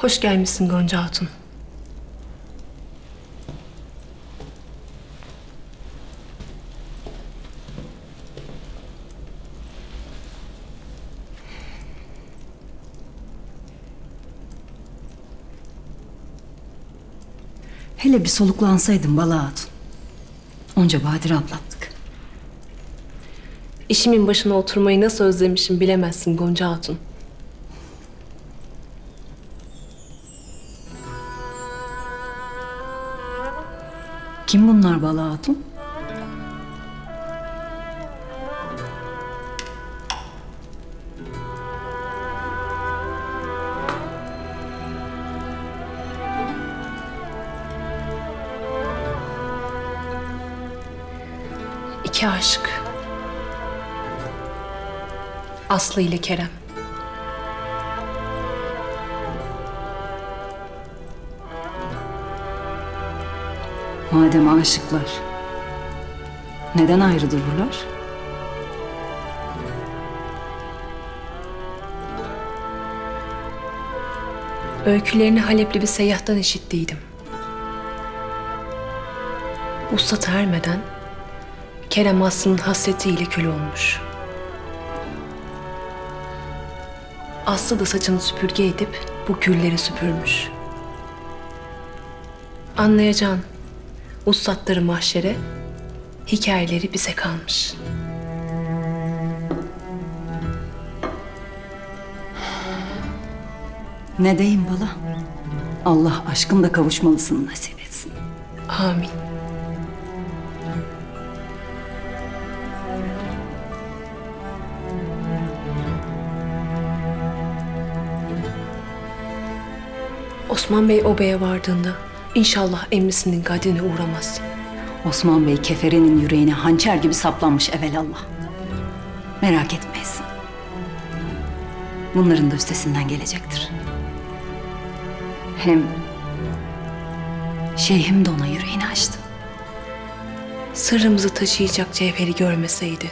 Hoş gelmişsin Gonca Hatun. Hele bir soluklansaydın Bala Hatun. Onca badire atlattık. İşimin başına oturmayı nasıl özlemişim bilemezsin Gonca Hatun. Kim bunlar Bala Hatun? İki aşık. Aslı ile Kerem. Madem aşıklar. Neden ayrı dururlar? Öykülerini Halepli bir seyyahtan işittiydim. Usta ermeden Kerem Aslı'nın hasretiyle kül olmuş. Aslı da saçını süpürge edip bu külleri süpürmüş. Anlayacağın ustadları mahşere, hikayeleri bize kalmış. Ne deyim Bala? Allah aşkınla kavuşmalısın nasip etsin. Amin. Osman Bey obaya vardığında inşallah emmisinin gadrine uğramaz. Osman Bey keferenin yüreğine hançer gibi saplanmış evelallah. Merak etmeyesin. Bunların da üstesinden gelecektir. Hem şeyhim de ona yüreğini açtı. Sırrımızı taşıyacak cevheri görmeseydi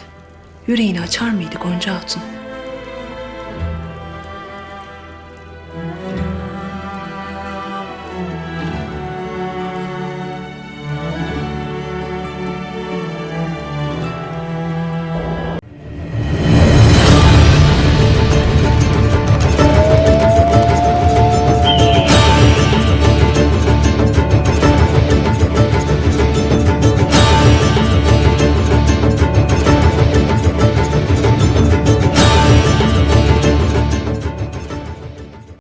yüreğini açar mıydı Gonca Hatun?